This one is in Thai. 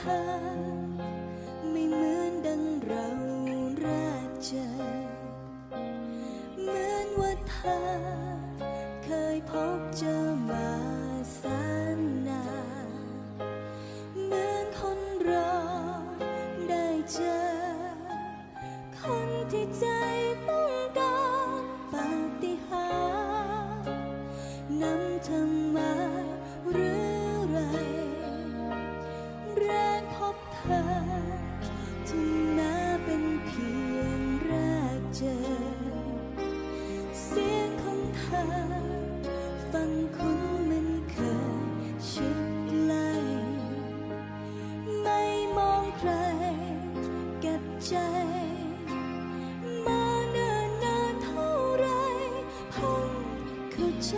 หา ไม่เหมือนดังเราแรกเจอ เหมือนว่าเธอ เคยพบเจอมาแสนนานเหมือนคนรอได้เจอ คนที่ใจต้องการปาฏิหาริย์นำเธอ ฟังคุณมันเคยชิดไลไม่มองใครเก็บใจ มานิ่นนเท่าไรพิ่งเข้าใจ